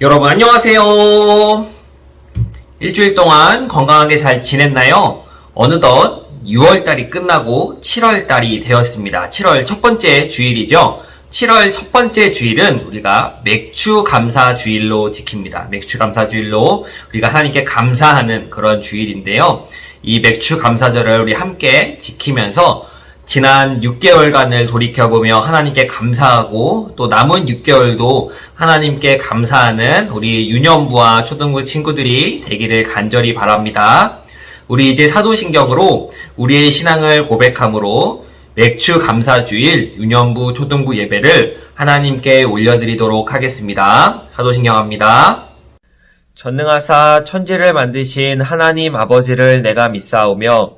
여러분 안녕하세요. 일주일 동안 건강하게 잘 지냈나요? 어느덧 6월달이 끝나고 7월달이 되었습니다. 7월 첫 번째 주일이죠. 7월 첫 번째 주일은 우리가 맥주 감사 주일로 지킵니다. 맥주 감사 주일로 우리가 하나님께 감사하는 그런 주일인데요. 이 맥주 감사절을 우리 함께 지키면서 지난 6개월간을 돌이켜보며 하나님께 감사하고 또 남은 6개월도 하나님께 감사하는 우리 유년부와 초등부 친구들이 되기를 간절히 바랍니다. 우리 이제 사도신경으로 우리의 신앙을 고백함으로 맥주 감사주일 유년부 초등부 예배를 하나님께 올려드리도록 하겠습니다. 사도신경합니다. 전능하사 천지를 만드신 하나님 아버지를 내가 믿사오며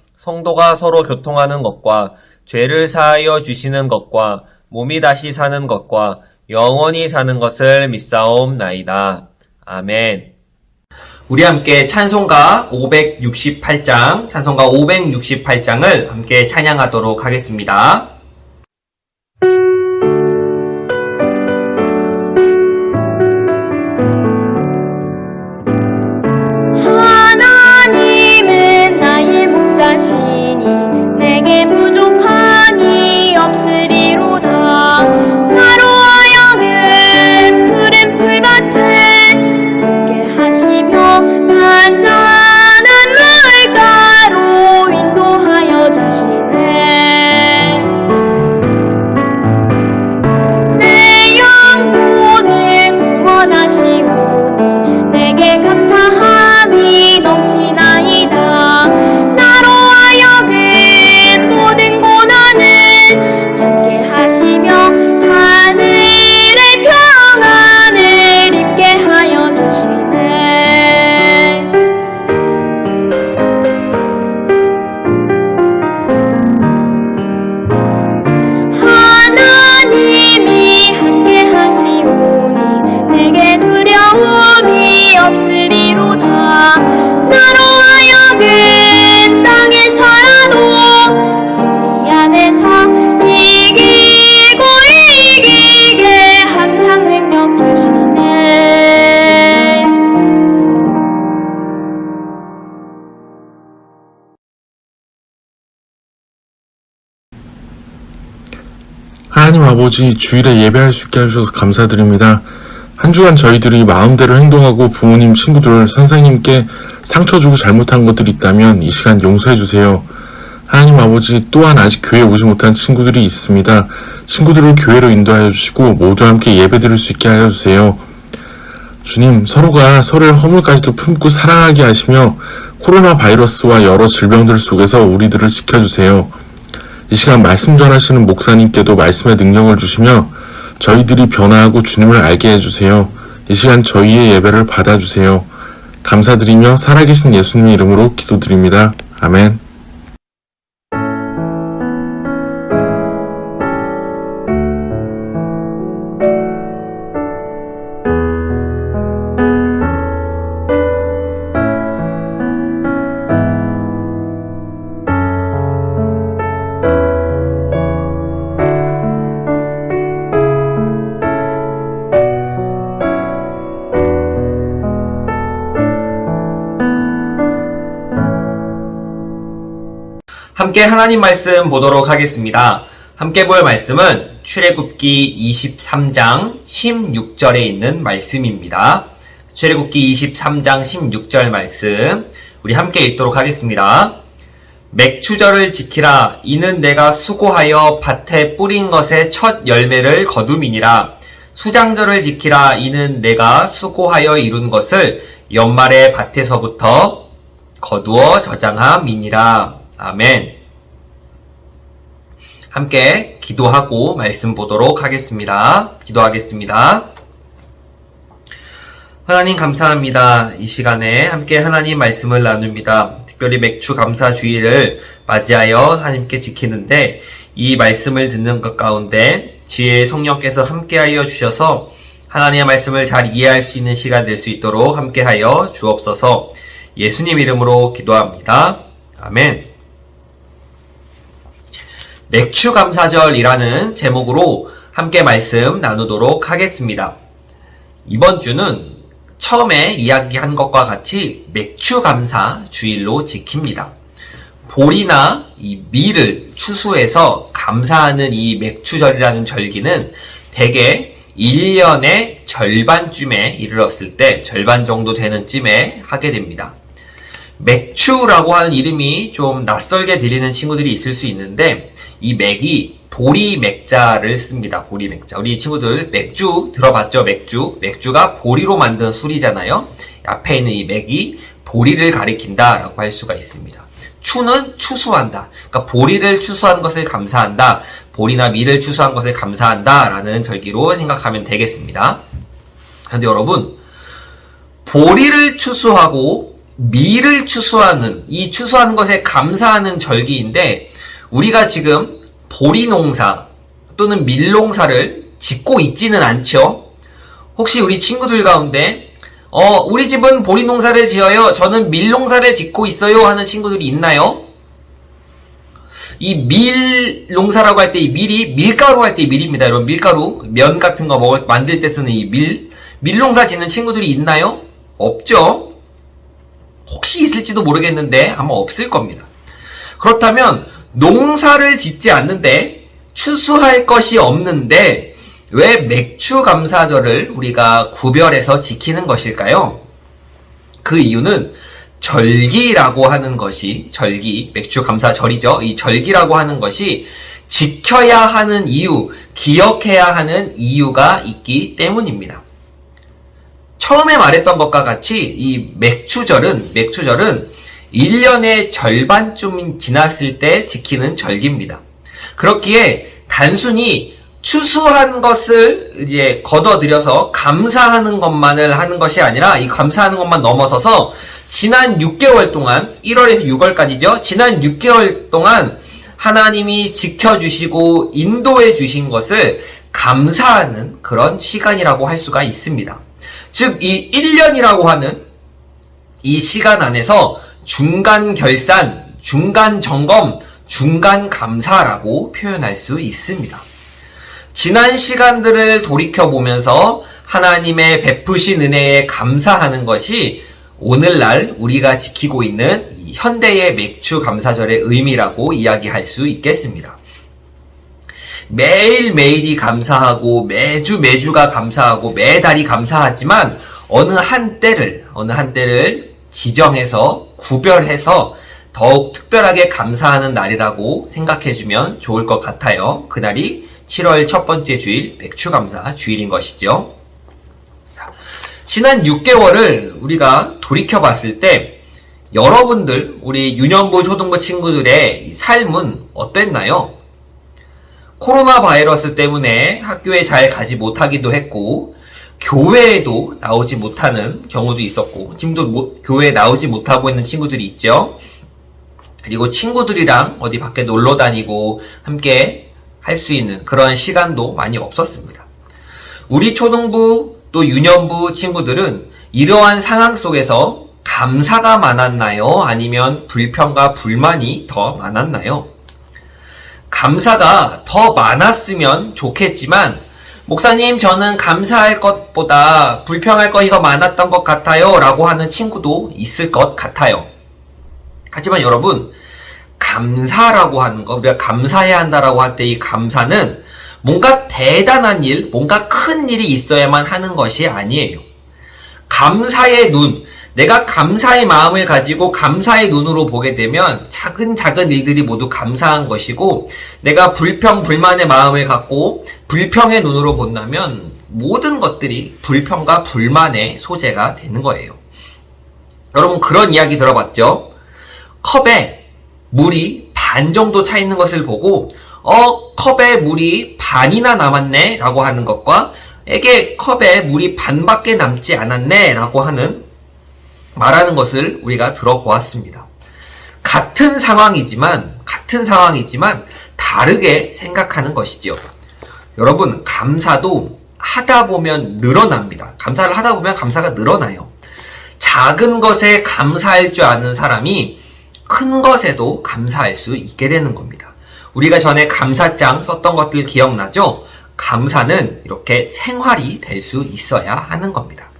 성도가 서로 교통하는 것과 죄를 사하여 주시는 것과 몸이 다시 사는 것과 영원히 사는 것을 믿사옵나이다. 아멘. 우리 함께 찬송가 568장, 찬송가 568장을 함께 찬양하도록 하겠습니다. 없으리로다 나로 하여금 땅에 살아도 진리 안에서 이기고 이기게 항상 능력 주시네 하나님 아버지 주일에 예배할 수 있게 해주셔서 감사드립니다. 한 주간 저희들이 마음대로 행동하고 부모님, 친구들, 선생님께 상처 주고 잘못한 것들이 있다면 이 시간 용서해 주세요. 하나님 아버지 또한 아직 교회에 오지 못한 친구들이 있습니다. 친구들을 교회로 인도하여 주시고 모두 함께 예배 드릴 수 있게 하여 주세요. 주님, 서로가 서로의 허물까지도 품고 사랑하게 하시며 코로나 바이러스와 여러 질병들 속에서 우리들을 지켜주세요. 이 시간 말씀 전하시는 목사님께도 말씀의 능력을 주시며 저희들이 변화하고 주님을 알게 해주세요. 이 시간 저희의 예배를 받아주세요. 감사드리며 살아계신 예수님의 이름으로 기도드립니다. 아멘. 함께 하나님 말씀 보도록 하겠습니다. 함께 볼 말씀은 출애굽기 23장 16절에 있는 말씀입니다. 출애굽기 23장 16절 말씀 우리 함께 읽도록 하겠습니다. 맥추절을 지키라 이는 내가 수고하여 밭에 뿌린 것의 첫 열매를 거둠이니라 수장절을 지키라 이는 내가 수고하여 이룬 것을 연말의 밭에서부터 거두어 저장함이니라 아멘. 함께 기도하고 말씀 보도록 하겠습니다. 기도하겠습니다. 하나님 감사합니다. 이 시간에 함께 하나님 말씀을 나눕니다. 특별히 맥주 감사 주의를 맞이하여 하나님께 지키는데 이 말씀을 듣는 것 가운데 지혜의 성령께서 함께하여 주셔서 하나님의 말씀을 잘 이해할 수 있는 시간 될 수 있도록 함께하여 주옵소서 예수님 이름으로 기도합니다. 아멘. 맥주 감사절이라는 제목으로 함께 말씀 나누도록 하겠습니다. 이번 주는 처음에 이야기한 것과 같이 맥주 감사 주일로 지킵니다. 볼이나 이 밀을 추수해서 감사하는 이 맥주절이라는 절기는 대개 1년의 절반쯤에 이르렀을 때 절반 정도 되는 쯤에 하게 됩니다. 맥주라고 하는 이름이 좀 낯설게 들리는 친구들이 있을 수 있는데 이 맥이 보리 맥자를 씁니다. 보리 맥자. 우리 친구들 맥주 들어봤죠? 맥주. 맥주가 보리로 만든 술이잖아요. 앞에 있는 이 맥이 보리를 가리킨다라고 할 수가 있습니다. 추는 추수한다. 그러니까 보리를 추수한 것을 감사한다. 보리나 밀을 추수한 것을 감사한다라는 절기로 생각하면 되겠습니다. 그런데 여러분 보리를 추수하고 밀을 추수하는 이 추수하는 것에 감사하는 절기인데 우리가 지금 보리 농사 또는 밀 농사를 짓고 있지는 않죠. 혹시 우리 친구들 가운데 어 우리 집은 보리 농사를 지어요. 저는 밀 농사를 짓고 있어요 하는 친구들이 있나요? 이 밀 농사라고 할 때 이 밀이 밀가루 할 때 밀입니다. 여러분 밀가루 면 같은 거 먹을 만들 때 쓰는 이 밀 밀농사 짓는 친구들이 있나요? 없죠. 혹시 있을지도 모르겠는데 아마 없을 겁니다. 그렇다면 농사를 짓지 않는데 추수할 것이 없는데 왜 맥주 감사절을 우리가 구별해서 지키는 것일까요? 그 이유는 절기라고 하는 것이 절기 맥주 감사절이죠. 이 절기라고 하는 것이 지켜야 하는 이유, 기억해야 하는 이유가 있기 때문입니다. 처음에 말했던 것과 같이 이 맥주절은 맥주절은 1년의 절반쯤 지났을 때 지키는 절기입니다. 그렇기에 단순히 추수한 것을 이제 걷어들여서 감사하는 것만을 하는 것이 아니라 이 감사하는 것만 넘어서서 지난 6개월 동안 1월에서 6월까지죠. 지난 6개월 동안 하나님이 지켜주시고 인도해 주신 것을 감사하는 그런 시간이라고 할 수가 있습니다. 즉, 이 1년이라고 하는 이 시간 안에서 중간 결산, 중간 점검, 중간 감사라고 표현할 수 있습니다. 지난 시간들을 돌이켜보면서 하나님의 베푸신 은혜에 감사하는 것이 오늘날 우리가 지키고 있는 이 현대의 맥주 감사절의 의미라고 이야기할 수 있겠습니다. 매일매일이 감사하고 매주 매주가 감사하고 매달이 감사하지만 어느 한 때를 어느 한 때를 지정해서 구별해서 더욱 특별하게 감사하는 날이라고 생각해주면 좋을 것 같아요. 그날이 7월 첫 번째 주일 맥주 감사 주일인 것이죠. 자, 지난 6개월을 우리가 돌이켜 봤을 때 여러분들 우리 유년부 초등부 친구들의 이 삶은 어땠나요? 코로나 바이러스 때문에 학교에 잘 가지 못하기도 했고 교회에도 나오지 못하는 경우도 있었고 지금도 뭐- 교회에 나오지 못하고 있는 친구들이 있죠. 그리고 친구들이랑 어디 밖에 놀러 다니고 함께 할 수 있는 그런 시간도 많이 없었습니다. 우리 초등부 또 유년부 친구들은 이러한 상황 속에서 감사가 많았나요? 아니면 불평과 불만이 더 많았나요? 감사가 더 많았으면 좋겠지만, 목사님, 저는 감사할 것보다 불평할 것이 더 많았던 것 같아요. 라고 하는 친구도 있을 것 같아요. 하지만 여러분, 감사라고 하는 거, 우리가 감사해야 한다라고 할 때 이 감사는 뭔가 대단한 일, 뭔가 큰 일이 있어야만 하는 것이 아니에요. 감사의 눈, 내가 감사의 마음을 가지고 감사의 눈으로 보게 되면 작은 작은 일들이 모두 감사한 것이고 내가 불평 불만의 마음을 갖고 불평의 눈으로 본다면 모든 것들이 불평과 불만의 소재가 되는 거예요. 여러분 그런 이야기 들어봤죠? 컵에 물이 반 정도 차 있는 것을 보고 어 컵에 물이 반이나 남았네 라고 하는 것과 에게 컵에 물이 반밖에 남지 않았네 라고 하는 말하는 것을 우리가 들어보았습니다. 같은 상황이지만, 같은 상황이지만 다르게 생각하는 것이죠. 여러분, 감사도 하다 보면 늘어납니다. 감사를 하다 보면 감사가 늘어나요. 작은 것에 감사할 줄 아는 사람이 큰 것에도 감사할 수 있게 되는 겁니다. 우리가 전에 감사장 썼던 것들 기억나죠? 감사는 이렇게 생활이 될 수 있어야 하는 겁니다.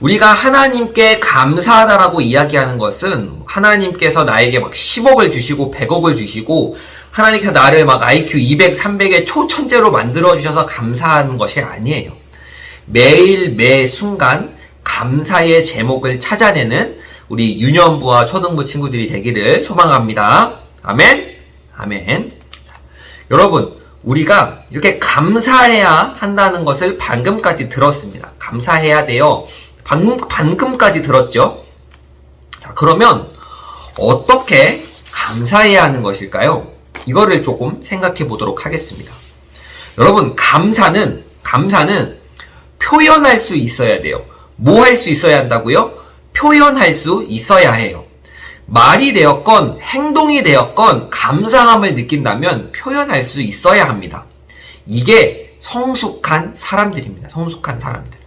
우리가 하나님께 감사하다라고 이야기하는 것은 하나님께서 나에게 막 10억을 주시고 100억을 주시고 하나님께서 나를 막 IQ 200, 300의 초천재로 만들어 주셔서 감사하는 것이 아니에요. 매일 매 순간 감사의 제목을 찾아내는 우리 유년부와 초등부 친구들이 되기를 소망합니다. 아멘. 아멘. 자, 여러분, 우리가 이렇게 감사해야 한다는 것을 방금까지 들었습니다. 감사해야 돼요. 방금, 방금까지 들었죠? 자, 그러면 어떻게 감사해야 하는 것일까요? 이거를 조금 생각해 보도록 하겠습니다. 여러분, 감사는, 감사는 표현할 수 있어야 돼요. 뭐 할 수 있어야 한다고요? 표현할 수 있어야 해요. 말이 되었건 행동이 되었건 감사함을 느낀다면 표현할 수 있어야 합니다. 이게 성숙한 사람들입니다. 성숙한 사람들.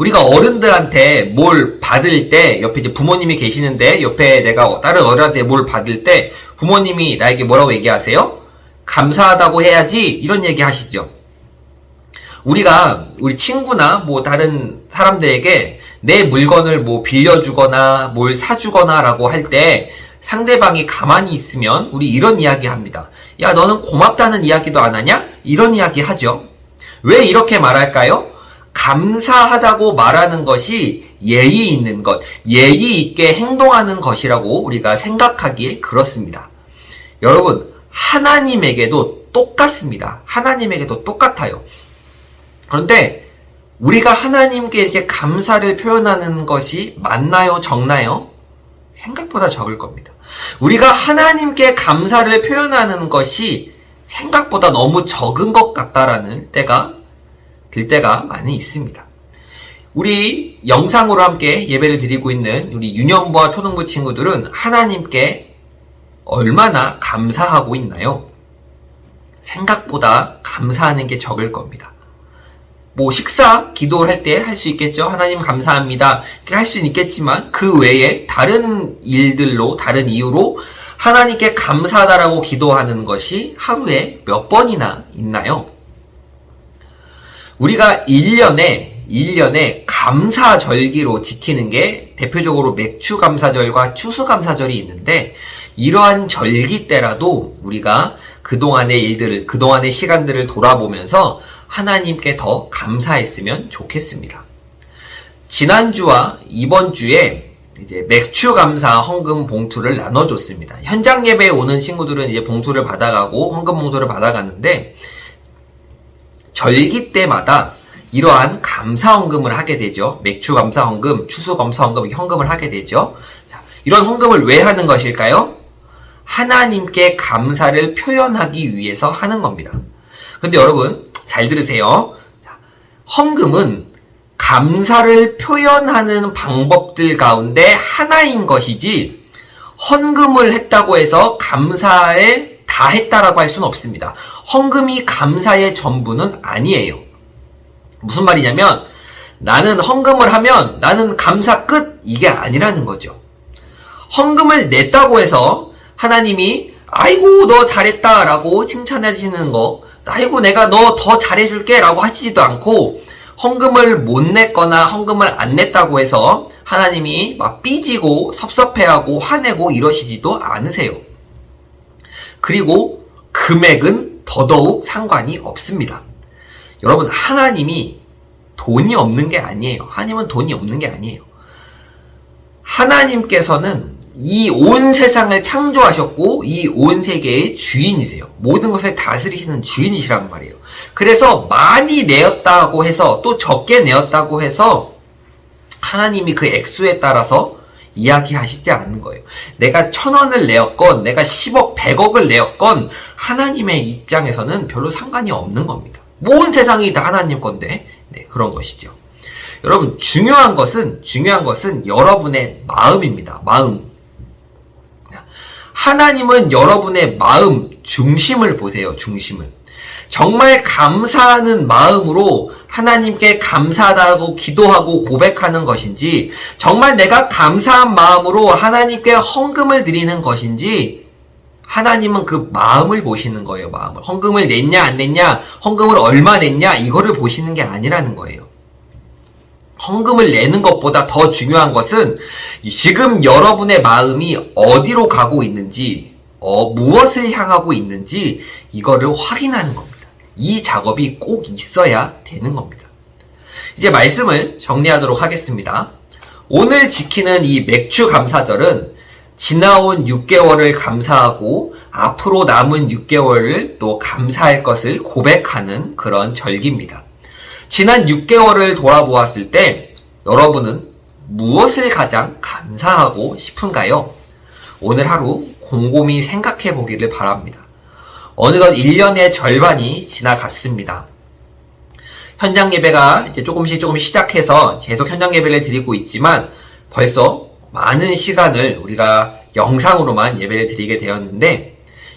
우리가 어른들한테 뭘 받을 때 옆에 이제 부모님이 계시는데 옆에 내가 다른 어른한테 뭘 받을 때 부모님이 나에게 뭐라고 얘기하세요? 감사하다고 해야지 이런 얘기 하시죠. 우리가 우리 친구나 뭐 다른 사람들에게 내 물건을 뭐 빌려주거나 뭘 사주거나라고 할 때 상대방이 가만히 있으면 우리 이런 이야기 합니다. 야, 너는 고맙다는 이야기도 안 하냐? 이런 이야기 하죠. 왜 이렇게 말할까요? 감사하다고 말하는 것이 예의 있는 것, 예의 있게 행동하는 것이라고 우리가 생각하기에 그렇습니다. 여러분, 하나님에게도 똑같습니다. 하나님에게도 똑같아요. 그런데 우리가 하나님께 이렇게 감사를 표현하는 것이 맞나요? 적나요? 생각보다 적을 겁니다. 우리가 하나님께 감사를 표현하는 것이 생각보다 너무 적은 것 같다라는 때가 들 때가 많이 있습니다. 우리 영상으로 함께 예배를 드리고 있는 우리 유년부와 초등부 친구들은 하나님께 얼마나 감사하고 있나요? 생각보다 감사하는 게 적을 겁니다. 뭐 식사 기도를 할 때 할 수 있겠죠. 하나님 감사합니다. 이렇게 할 수는 있겠지만 그 외에 다른 일들로 다른 이유로 하나님께 감사하다라고 기도하는 것이 하루에 몇 번이나 있나요? 우리가 1년에 1년에 감사절기로 지키는 게 대표적으로 맥추감사절과 추수감사절이 있는데 이러한 절기 때라도 우리가 그동안의 일들을 그동안의 시간들을 돌아보면서 하나님께 더 감사했으면 좋겠습니다. 지난주와 이번 주에 이제 맥주 감사 헌금 봉투를 나눠줬습니다. 현장 예배에 오는 친구들은 이제 봉투를 받아가고 헌금 봉투를 받아가는데 절기 때마다 이러한 감사 헌금을 하게 되죠. 맥주 감사 헌금, 추수 감사 헌금, 헌금을 하게 되죠. 자, 이런 헌금을 왜 하는 것일까요? 하나님께 감사를 표현하기 위해서 하는 겁니다. 근데 여러분, 잘 들으세요. 자, 헌금은 감사를 표현하는 방법들 가운데 하나인 것이지, 헌금을 했다고 해서 감사에 다 했다라고 할 수는 없습니다. 헌금이 감사의 전부는 아니에요. 무슨 말이냐면, 나는 헌금을 하면 나는 감사 끝! 이게 아니라는 거죠. 헌금을 냈다고 해서 하나님이 아이고 너 잘했다 라고 칭찬해 주시는 거 아이고 내가 너 더 잘해줄게 라고 하시지도 않고 헌금을 못 냈거나 헌금을 안 냈다고 해서 하나님이 막 삐지고 섭섭해하고 화내고 이러시지도 않으세요. 그리고 금액은 더더욱 상관이 없습니다. 여러분 하나님이 돈이 없는 게 아니에요. 하나님은 돈이 없는 게 아니에요. 하나님께서는 이 온 세상을 창조하셨고 이 온 세계의 주인이세요. 모든 것을 다스리시는 주인이시란 말이에요. 그래서 많이 내었다고 해서 또 적게 내었다고 해서 하나님이 그 액수에 따라서 이야기하시지 않는 거예요. 내가 천 원을 내었건, 내가 10억, 100억을 내었건, 하나님의 입장에서는 별로 상관이 없는 겁니다. 온 세상이 다 하나님 건데, 네, 그런 것이죠. 여러분, 중요한 것은, 중요한 것은 여러분의 마음입니다. 마음. 하나님은 여러분의 마음, 중심을 보세요, 중심을. 정말 감사하는 마음으로 하나님께 감사하다고 기도하고 고백하는 것인지, 정말 내가 감사한 마음으로 하나님께 헌금을 드리는 것인지, 하나님은 그 마음을 보시는 거예요, 마음을. 헌금을 냈냐, 안 냈냐, 헌금을 얼마 냈냐, 이거를 보시는 게 아니라는 거예요. 헌금을 내는 것보다 더 중요한 것은 지금 여러분의 마음이 어디로 가고 있는지, 어, 무엇을 향하고 있는지, 이거를 확인하는 겁니다. 이 작업이 꼭 있어야 되는 겁니다. 이제 말씀을 정리하도록 하겠습니다. 오늘 지키는 이 맥주 감사절은 지나온 6개월을 감사하고 앞으로 남은 6개월을 또 감사할 것을 고백하는 그런 절기입니다. 지난 6개월을 돌아보았을 때 여러분은 무엇을 가장 감사하고 싶은가요? 오늘 하루 곰곰이 생각해 보기를 바랍니다. 어느덧 1년의 절반이 지나갔습니다. 현장 예배가 이제 조금씩 조금씩 시작해서 계속 현장 예배를 드리고 있지만 벌써 많은 시간을 우리가 영상으로만 예배를 드리게 되었는데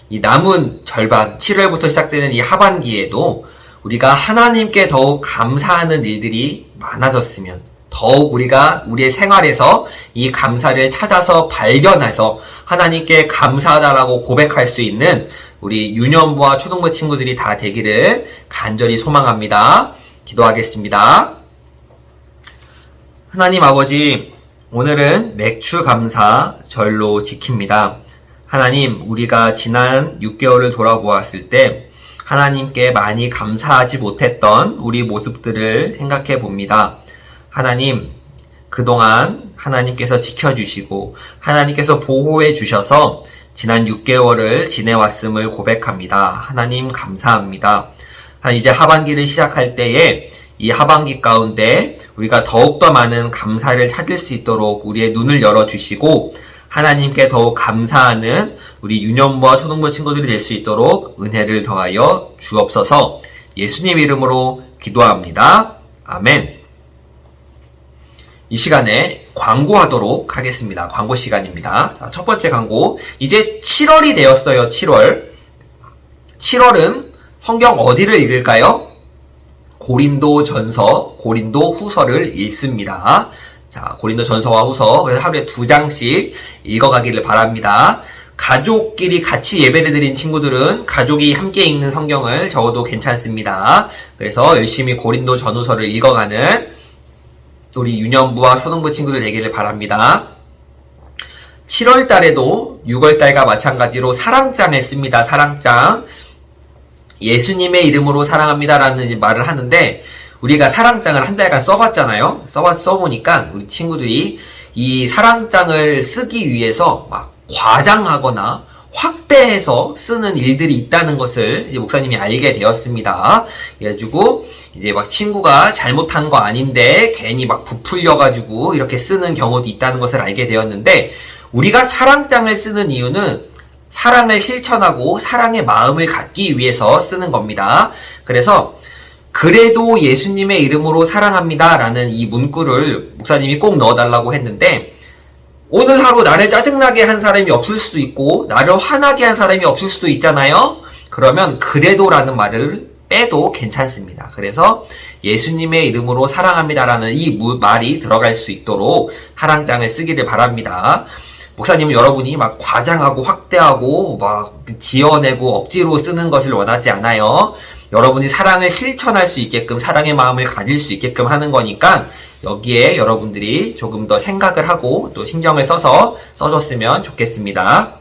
이 남은 절반 7월부터 시작되는 이 하반기에도 우리가 하나님께 더욱 감사하는 일들이 많아졌으면 더욱 우리가 우리의 생활에서 이 감사를 찾아서 발견해서 하나님께 감사하다라고 고백할 수 있는 우리 유년부와 초등부 친구들이 다 되기를 간절히 소망합니다. 기도하겠습니다. 하나님 아버지, 오늘은 맥주 감사 절로 지킵니다. 하나님, 우리가 지난 6개월을 돌아보았을 때 하나님께 많이 감사하지 못했던 우리 모습들을 생각해 봅니다. 하나님, 그동안 하나님께서 지켜주시고 하나님께서 보호해 주셔서 지난 6개월을 지내왔음을 고백합니다. 하나님 감사합니다. 한 이제 하반기를 시작할 때에 이 하반기 가운데 우리가 더욱더 많은 감사를 찾을 수 있도록 우리의 눈을 열어주시고 하나님께 더욱 감사하는 우리 유년부와 초등부 친구들이 될 수 있도록 은혜를 더하여 주옵소서 예수님 이름으로 기도합니다. 아멘. 이 시간에 광고하도록 하겠습니다. 광고 시간입니다. 자, 첫 번째 광고. 이제 7월이 되었어요. 7월. 7월은 성경 어디를 읽을까요? 고린도 전서, 고린도 후서를 읽습니다. 자, 고린도 전서와 후서. 그래서 하루에 두 장씩 읽어가기를 바랍니다. 가족끼리 같이 예배를 드린 친구들은 가족이 함께 읽는 성경을 적어도 괜찮습니다. 그래서 열심히 고린도 전후서를 읽어가는 우리 유년부와 초등부 친구들 되기를 바랍니다. 7월 달에도 6월 달과 마찬가지로 사랑장을 씁니다. 사랑장. 예수님의 이름으로 사랑합니다라는 말을 하는데 우리가 사랑장을 한 달간 써봤잖아요. 써봤 써보니까 우리 친구들이 이 사랑장을 쓰기 위해서 막 과장하거나 확대해서 쓰는 일들이 있다는 것을 목사님이 알게 되었습니다. 그래가지고 이제 막 친구가 잘못한 거 아닌데 괜히 막 부풀려가지고 이렇게 쓰는 경우도 있다는 것을 알게 되었는데 우리가 사랑장을 쓰는 이유는 사랑을 실천하고 사랑의 마음을 갖기 위해서 쓰는 겁니다. 그래서 그래도 예수님의 이름으로 사랑합니다. 라는 이 문구를 목사님이 꼭 넣어달라고 했는데, 오늘 하루 나를 짜증나게 한 사람이 없을 수도 있고, 나를 화나게 한 사람이 없을 수도 있잖아요? 그러면 그래도라는 말을 빼도 괜찮습니다. 그래서 예수님의 이름으로 사랑합니다라는 이 말이 들어갈 수 있도록 사랑장을 쓰기를 바랍니다. 목사님은 여러분이 막 과장하고 확대하고 막 지어내고 억지로 쓰는 것을 원하지 않아요. 여러분이 사랑을 실천할 수 있게끔 사랑의 마음을 가질 수 있게끔 하는 거니까 여기에 여러분들이 조금 더 생각을 하고 또 신경을 써서 써줬으면 좋겠습니다.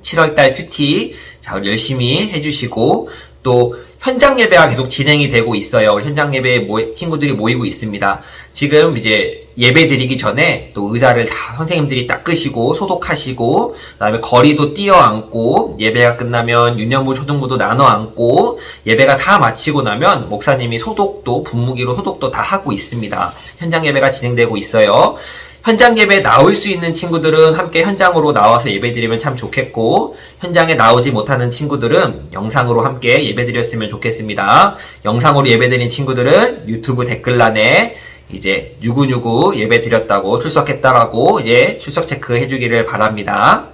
7월달 큐티 자 열심히 해주시고 또 현장 예배가 계속 진행이 되고 있어요. 현장 예배 모, 친구들이 모이고 있습니다. 지금 이제 예배 드리기 전에 또 의자를 다 선생님들이 닦으시고 소독하시고 그다음에 거리도 띄어 앉고 예배가 끝나면 유년부 초등부도 나눠 앉고 예배가 다 마치고 나면 목사님이 소독도 분무기로 소독도 다 하고 있습니다. 현장 예배가 진행되고 있어요. 현장 예배 나올 수 있는 친구들은 함께 현장으로 나와서 예배 드리면 참 좋겠고, 현장에 나오지 못하는 친구들은 영상으로 함께 예배 드렸으면 좋겠습니다. 영상으로 예배 드린 친구들은 유튜브 댓글란에 이제 누구누구 예배 드렸다고 출석했다라고 이제 출석 체크 해주기를 바랍니다.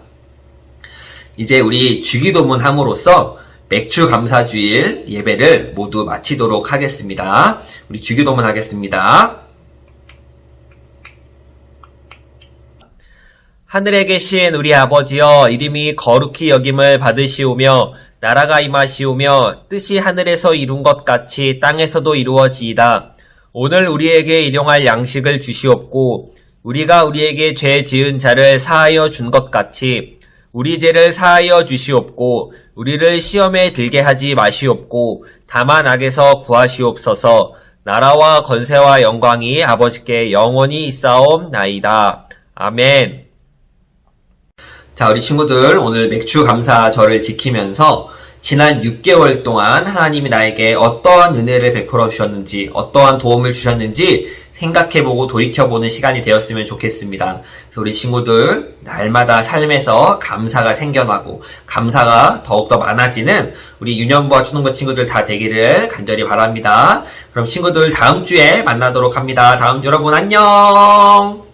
이제 우리 주기도문 함으로써 맥주 감사주일 예배를 모두 마치도록 하겠습니다. 우리 주기도문 하겠습니다. 하늘에 계신 우리 아버지여 이름이 거룩히 여김을 받으시오며 나라가 임하시오며 뜻이 하늘에서 이룬 것 같이 땅에서도 이루어지이다. 오늘 우리에게 일용할 양식을 주시옵고 우리가 우리에게 죄 지은 자를 사하여 준 것 같이 우리 죄를 사하여 주시옵고 우리를 시험에 들게 하지 마시옵고 다만 악에서 구하시옵소서 나라와 건세와 영광이 아버지께 영원히 있사옵나이다. 아멘. 자, 우리 친구들 오늘 맥주 감사절을 지키면서 지난 6개월 동안 하나님이 나에게 어떠한 은혜를 베풀어 주셨는지, 어떠한 도움을 주셨는지 생각해보고 돌이켜보는 시간이 되었으면 좋겠습니다. 그래서 우리 친구들 날마다 삶에서 감사가 생겨나고 감사가 더욱더 많아지는 우리 유년부와 초등부 친구들 다 되기를 간절히 바랍니다. 그럼 친구들 다음 주에 만나도록 합니다. 다음 여러분 안녕!